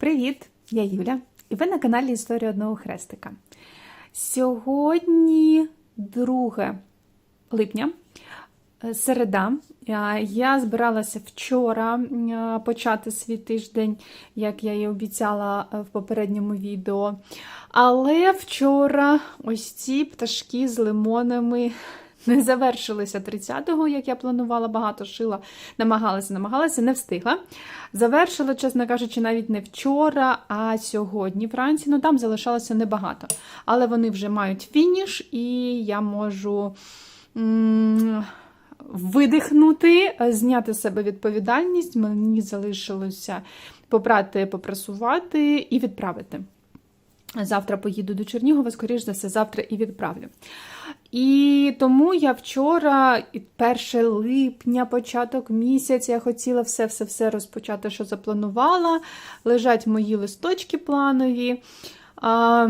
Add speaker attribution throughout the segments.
Speaker 1: Привіт! Я Юля, і ви на каналі Історія одного хрестика. Сьогодні 2 липня, е, середа. Е, Я збиралася вчора е, почати свій тиждень, як я і обіцяла в попередньому відео. Але вчора ось ці пташки з лимонами не завершилися 30-го, як я планувала, багато шила, намагалася, намагалася, не встигла. Завершила, чесно кажучи, навіть не вчора, а сьогодні вранці. Ну там залишалося небагато. Але вони вже мають фініш, і я можу. Видихнути, зняти з себе відповідальність. Мені залишилося попрати, попрасувати і відправити. Завтра поїду до Чернігова, скоріш за все, завтра і відправлю. І тому я вчора, 1 липня, початок місяця, я хотіла все-все-все розпочати, що запланувала. Лежать мої листочки планові. А,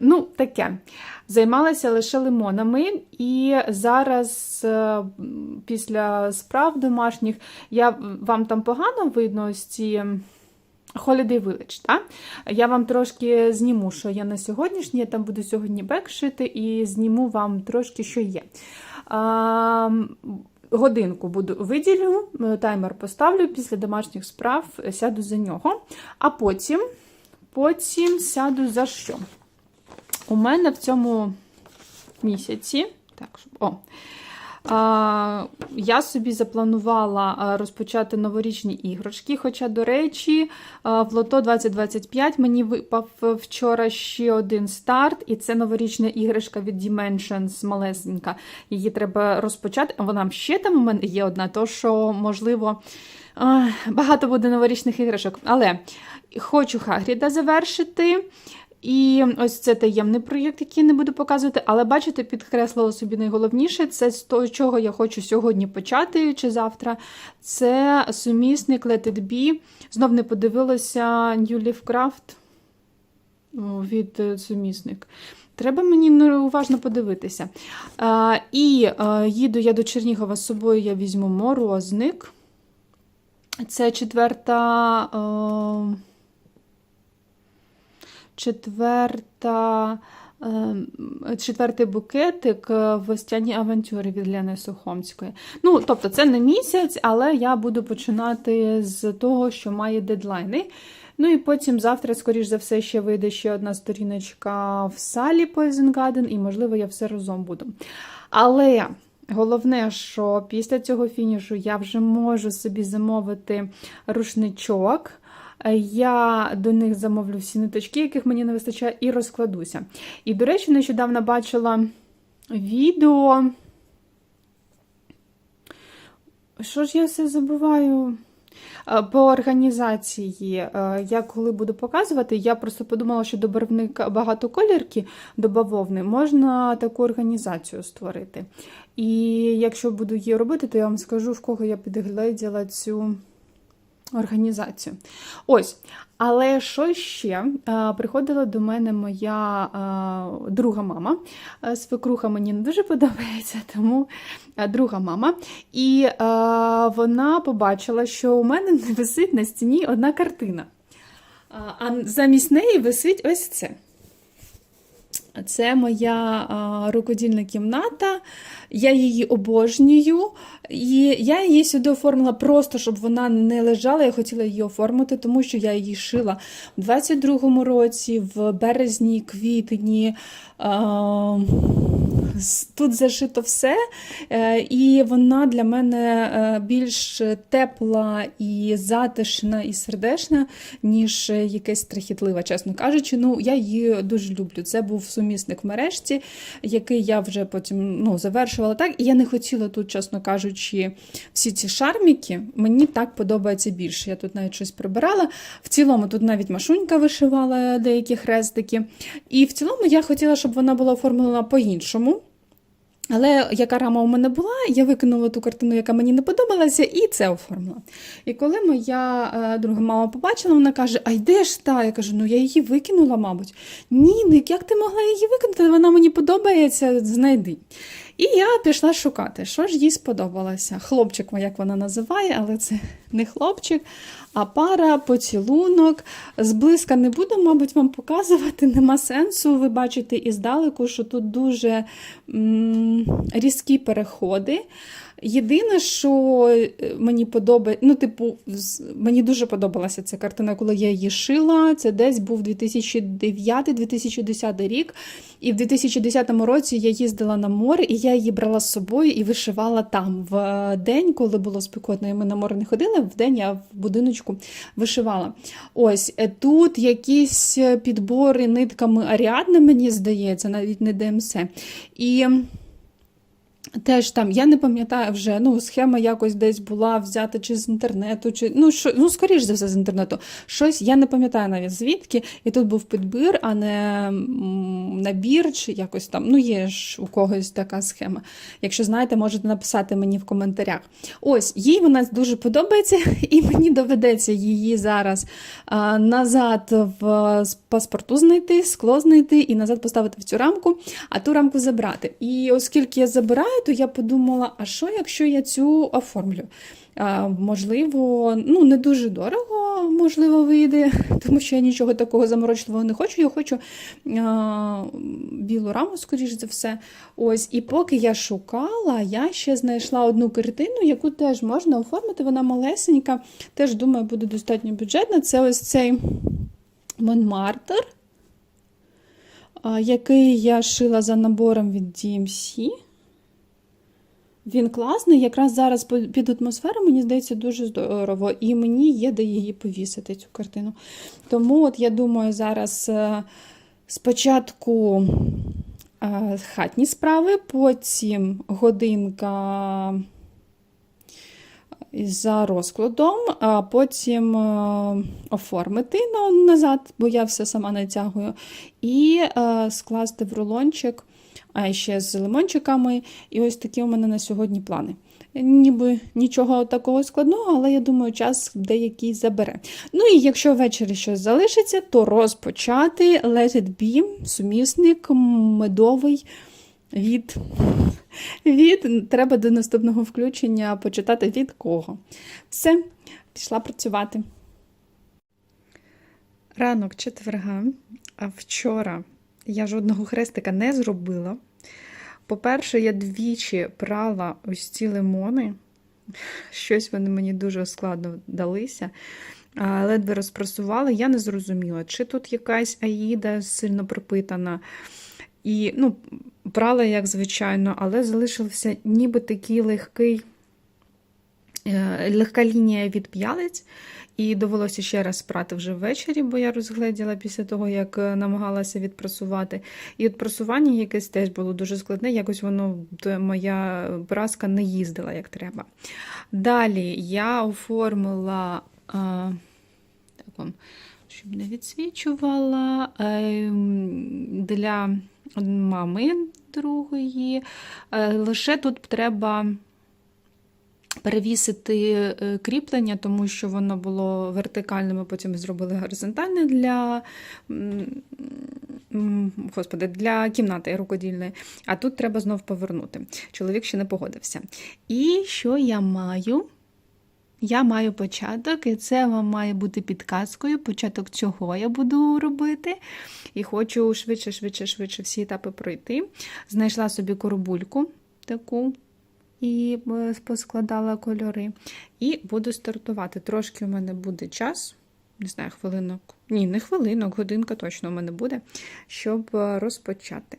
Speaker 1: ну, таке. Займалася лише лимонами, і зараз, е, після справ домашніх, я вам там погано видно ось ці. Holiday Village, так? Я вам трошки зніму, що я на сьогоднішній, я там буду сьогодні бек шити і зніму вам трошки, що є. А, годинку буду виділю, таймер поставлю після домашніх справ, сяду за нього. А потім, потім сяду за що? У мене в цьому місяці, так, о, я собі запланувала розпочати новорічні іграшки. Хоча, до речі, в лото 2025 мені випав вчора ще один старт, і це новорічна іграшка від Dimensions малесенька. Її треба розпочати. Вона ще там у мене є одна, то що, можливо, багато буде новорічних іграшок. Але хочу Хагріда завершити. І ось це таємний проєкт, який не буду показувати, але бачите, підкреслила собі найголовніше, це з того, чого я хочу сьогодні почати чи завтра. Це сумісник Let It Be. Знов не подивилася New Leaf Craft від е, сумісник. Треба мені уважно подивитися. А, і а, їду я до Чернігова з собою, я візьму морозник. Це четверта. А, четверта, е, четвертий букетик в Остяні авантюри від Лени Сухомської. Ну, тобто, це не місяць, але я буду починати з того, що має дедлайни. Ну і потім завтра, скоріш за все, ще вийде ще одна сторіночка в салі Poison і, можливо, я все разом буду. Але. Головне, що після цього фінішу я вже можу собі замовити рушничок. Я до них замовлю всі ниточки, яких мені не вистачає, і розкладуся. І, до речі, нещодавно бачила відео. Що ж я все забуваю? По організації, я коли буду показувати, я просто подумала, що до барвника багатоколірки, до бавовни, можна таку організацію створити. І якщо буду її робити, то я вам скажу, в кого я підгледіла цю організацію. Ось. Але що ще? Приходила до мене моя друга мама. Свекруха мені не дуже подобається, тому друга мама. І вона побачила, що у мене не висить на стіні одна картина. А замість неї висить ось це. Це моя а, рукодільна кімната, я її обожнюю, і я її сюди оформила просто, щоб вона не лежала. Я хотіла її оформити, тому що я її шила в 22-му році, в березні, квітні. А, Тут зашито все, е, і вона для мене е, більш тепла і затишна, і сердечна, ніж якась страхітлива, чесно кажучи. Ну, я її дуже люблю. Це був сумісник в мережці, який я вже потім ну, завершувала так. І я не хотіла тут, чесно кажучи, всі ці шарміки. Мені так подобається більше. Я тут навіть щось прибирала. В цілому тут навіть машунька вишивала деякі хрестики. І в цілому я хотіла, щоб вона була оформлена по-іншому. Але яка рама у мене була, я викинула ту картину, яка мені не подобалася, і це оформила. І коли моя е, друга мама побачила, вона каже: А йде ж та? Я кажу, ну я її викинула, мабуть. Ні, ну як ти могла її викинути? Вона мені подобається, знайди. І я пішла шукати, що ж їй сподобалося. Хлопчик, як вона називає, але це не хлопчик, а пара, поцілунок. Зблизька не буду, мабуть, вам показувати, нема сенсу. Ви бачите іздалеку, що тут дуже м- різкі переходи. Єдине, що е, мені подобається, ну, типу, мені дуже подобалася ця картина, коли я її шила. Це десь був 2009-2010 рік. І в 2010 році я їздила на море, і я її брала з собою і вишивала там. В е, день, коли було спекотно, і ми на море не ходили, в день я в будиночку вишивала. Ось е, тут якісь підбори нитками Аріадни, мені здається, навіть не ДМС. І Теж там, я не пам'ятаю вже, ну, схема якось десь була взята чи з інтернету, чи ну, що, ну, скоріш за все, з інтернету. Щось я не пам'ятаю навіть звідки. І тут був підбір, а не набір, чи якось там. Ну, є ж у когось така схема. Якщо знаєте, можете написати мені в коментарях. Ось, їй вона дуже подобається, і мені доведеться її зараз а, назад в паспорту знайти, скло знайти і назад поставити в цю рамку, а ту рамку забрати. І оскільки я забираю, то я подумала, а що, якщо я цю оформлю? А, Можливо, ну не дуже дорого, можливо, вийде, тому що я нічого такого заморочливого не хочу. Я хочу а, білу раму, скоріш за все. Ось, І поки я шукала, я ще знайшла одну картину, яку теж можна оформити. Вона малесенька, теж думаю, буде достатньо бюджетна. Це ось цей Монмартер, який я шила за набором від DMC. Він класний, якраз зараз під атмосферу, мені здається, дуже здорово. І мені є де її повісити, цю картину. Тому от я думаю, зараз е, спочатку е, хатні справи, потім годинка е, за розкладом, а потім оформити назад, бо я все сама натягую, і скласти в рулончик а ще з лимончиками. І ось такі у мене на сьогодні плани. Ніби нічого такого складного, але я думаю, час деякий забере. Ну і якщо ввечері щось залишиться, то розпочати Let It Be, сумісник медовий від. від. Треба до наступного включення почитати від кого. Все, пішла працювати. Ранок четверга, а вчора я жодного хрестика не зробила. По-перше, я двічі прала ось ці лимони. Щось вони мені дуже складно далися. Ледве розпрасувала, я не зрозуміла, чи тут якась аїда сильно пропитана. І, ну, прала, як звичайно, але залишився ніби такий легкий, легка лінія від п'ялиць. І довелося ще раз прати вже ввечері, бо я розгледіла після того, як е, намагалася відпрасувати. І от прасування якесь теж було дуже складне, якось воно, моя праска не їздила як треба. Далі я оформила, а, так вам, щоб не відсвічувала, е, для мами другої. Е, лише тут треба перевісити е, кріплення, тому що воно було вертикальне, ми потім зробили горизонтальне для господи, для кімнати рукодільної. А тут треба знов повернути. Чоловік ще не погодився. І що я маю? Я маю початок, і це вам має бути підказкою, початок чого я буду робити. І хочу швидше, швидше, швидше всі етапи пройти. Знайшла собі коробульку таку і е, поскладала кольори. І буду стартувати. Трошки у мене буде час, не знаю, хвилинок. Ні, не хвилинок, годинка точно у мене буде, щоб е, розпочати.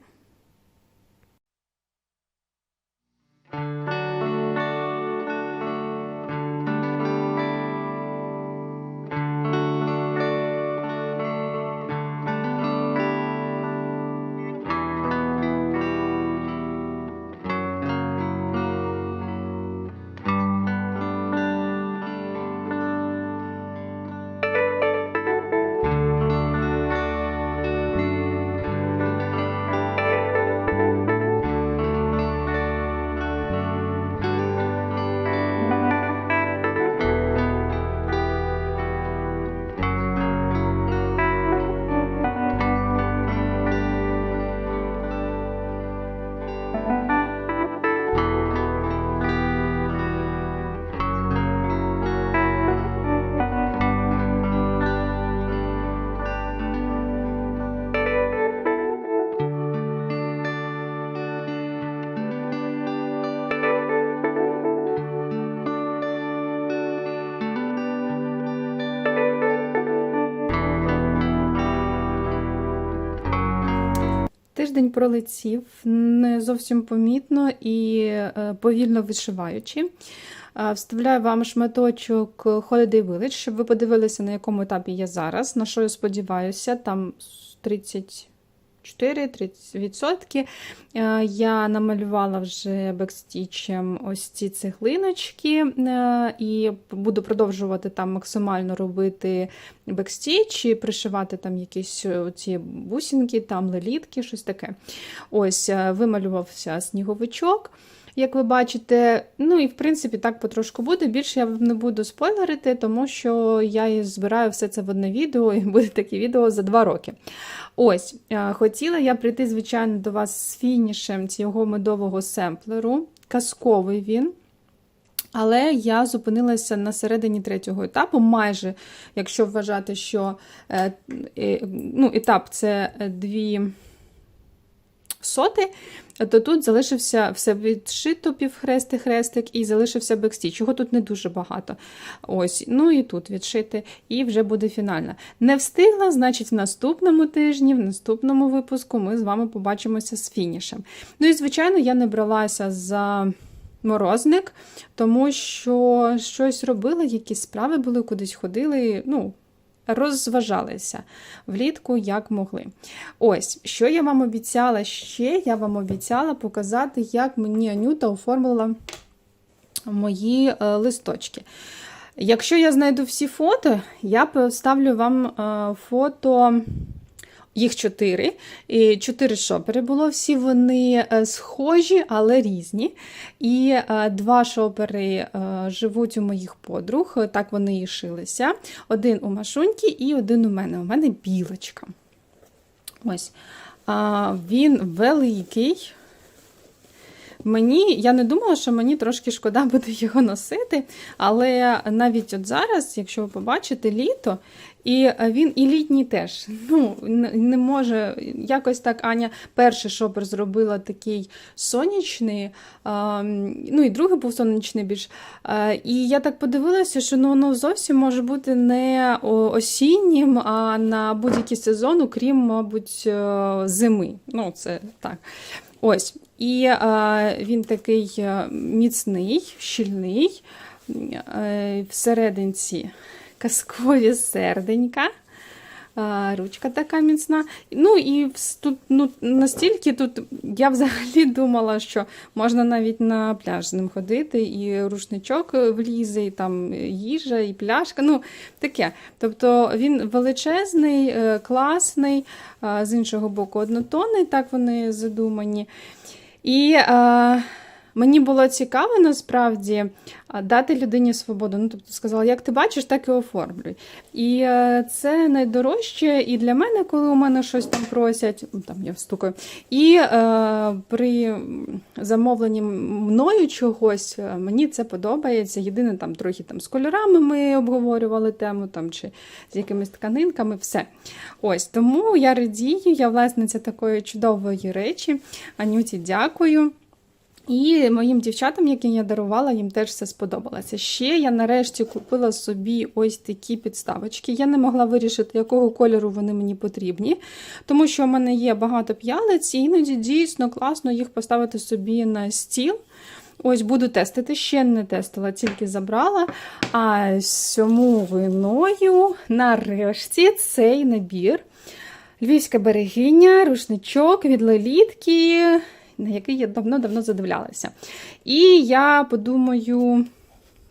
Speaker 1: Тиждень пролетів не зовсім помітно і е, повільно вишиваючи. Е, вставляю вам шматочок Holiday Village, щоб ви подивилися, на якому етапі я зараз. На що я сподіваюся, там 30. 4-3%. Е, я намалювала вже бекстічем ось ці цеглиночки, е, і буду продовжувати там максимально робити бекстіч і пришивати там якісь е, ці бусинки, там лелітки, щось таке. Ось, вималювався сніговичок. Як ви бачите, ну і в принципі так потрошку буде. Більше я вам не буду спойлерити, тому що я збираю все це в одне відео, і буде таке відео за два роки. Ось, е, хотіла я прийти, звичайно, до вас з фінішем цього медового семплеру. Казковий він. Але я зупинилася на середині третього етапу, майже, якщо вважати, що е, е, ну, етап це дві соти, то тут залишився все відшито півхрестик, хрестик і залишився бекстіч. Його тут не дуже багато. Ось, ну і тут відшити, і вже буде фінальна. Не встигла, значить, в наступному тижні, в наступному випуску ми з вами побачимося з фінішем. Ну і, звичайно, я не бралася за. Морозник, тому що щось робили, якісь справи були, кудись ходили. ну, розважалися влітку, як могли. Ось, що я вам обіцяла ще, я вам обіцяла показати, як мені Анюта оформила мої е, листочки. Якщо я знайду всі фото, я поставлю вам е, фото. Їх чотири. І чотири шопери було. Всі вони е, схожі, але різні. І е, два шопери е, живуть у моїх подруг, так вони і шилися. Один у Машуньки і один у мене. У мене білочка. Ось. Він великий. Мені, я не думала, що мені трошки шкода буде його носити, але навіть от зараз, якщо ви побачите літо, і він і літній теж. Ну, Не може, якось так Аня перший шопер зробила такий сонячний, ну і другий був сонячний більш. І я так подивилася, що ну, воно зовсім може бути не осіннім, а на будь-який сезон, окрім, мабуть, е, зими. Ну, це так. Ось. І е, він такий міцний, щільний, е, всерединці казкові серденька. Ручка така міцна. Ну і тут ну, настільки тут я взагалі думала, що можна навіть на пляж з ним ходити, і рушничок влізе, і там їжа, і пляшка. ну таке. Тобто він величезний, е, класний, з іншого боку, однотонний, так вони задумані. І а, Мені було цікаво насправді дати людині свободу. Ну, тобто сказала, як ти бачиш, так і оформлюй. І е, це найдорожче і для мене, коли у мене щось там просять, там я встукаю. І е, при замовленні мною чогось е, мені це подобається. Єдине, там трохи там з кольорами ми обговорювали тему там, чи з якимись тканинками, все. Ось Тому я радію, я власниця такої чудової речі. Анюті, дякую. І моїм дівчатам, яким я дарувала, їм теж все сподобалося. Ще я нарешті купила собі ось такі підставочки. Я не могла вирішити, якого кольору вони мені потрібні, тому що в мене є багато п'ялиць, і іноді дійсно класно їх поставити собі на стіл. Ось буду тестити, ще не тестила, тільки забрала. А цьому виною, нарешті, цей набір. Львівська берегиня, рушничок від лелітки на який я давно-давно задивлялася. І я подумаю,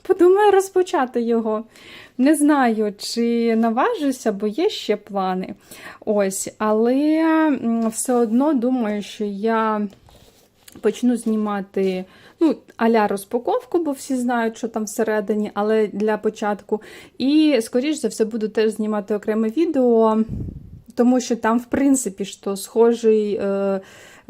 Speaker 1: подумаю розпочати його. Не знаю, чи наважуся, бо є ще плани. Ось, Але все одно думаю, що я почну знімати. Ну, аля розпаковку, бо всі знають, що там всередині, але для початку. І, скоріш за все, буду теж знімати окреме відео, тому що там, в принципі, що схожий. Е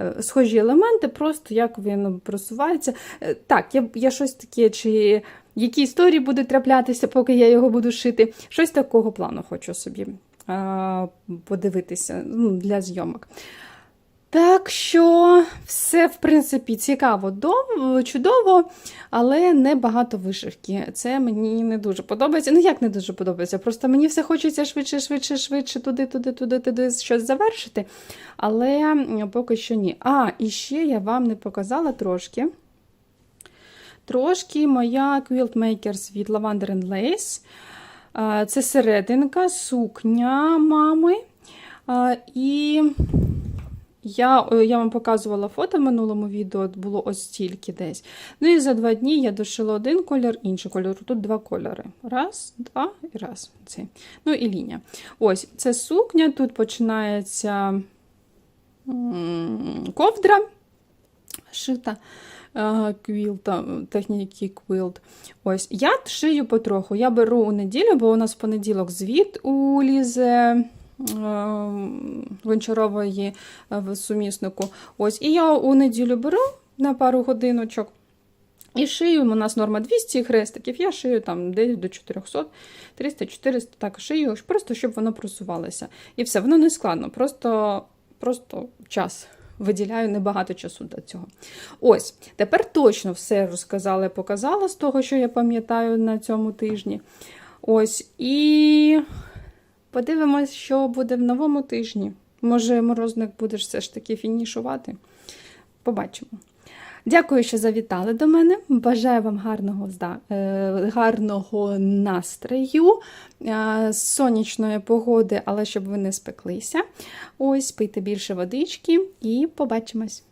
Speaker 1: Е, схожі елементи, просто як він просувається. Е, так, я я щось таке, чи які історії будуть траплятися, поки я його буду шити. Щось такого плану хочу собі а, подивитися ну, для зйомок. Так що все, в принципі, цікаво, дов- чудово, але не багато вишивки. Це мені не дуже подобається. Ну, як не дуже подобається? Просто мені все хочеться швидше, швидше, швидше, туди, туди, туди, туди щось завершити. Але поки що ні. А, і ще я вам не показала трошки. Трошки моя Quilt Makers від Lavender and Lace. Це серединка, сукня мами. І я, е, я вам показувала фото в минулому відео, було ось стільки десь. Ну і за два дні я дошила один колір, інший кольор. Тут два кольори. Раз, два і раз. Цей. Ну і лінія. Ось, це сукня, тут починається ковдра шита. е, Квілта, техніки квілт. Ось я шию потроху. Я беру у неділю, бо у нас в понеділок звіт у Лізи Гончарової е, в суміснику. Ось, і я у неділю беру на пару годиночок. І шию, у нас норма 200 хрестиків, я шию там десь до 400, 300-400, так шию, просто щоб воно просувалося. І все, воно не складно, просто, просто час. Виділяю небагато часу до цього. Ось, тепер точно все розказала і показала з того, що я пам'ятаю на цьому тижні. Ось, і подивимось, що буде в новому тижні. Може, морозник будеш все ж таки фінішувати. Побачимо. Дякую, що завітали до мене. Бажаю вам гарного, е, гарного настрою, е, сонячної погоди, але щоб ви не спеклися. Ось, пийте більше водички і побачимось.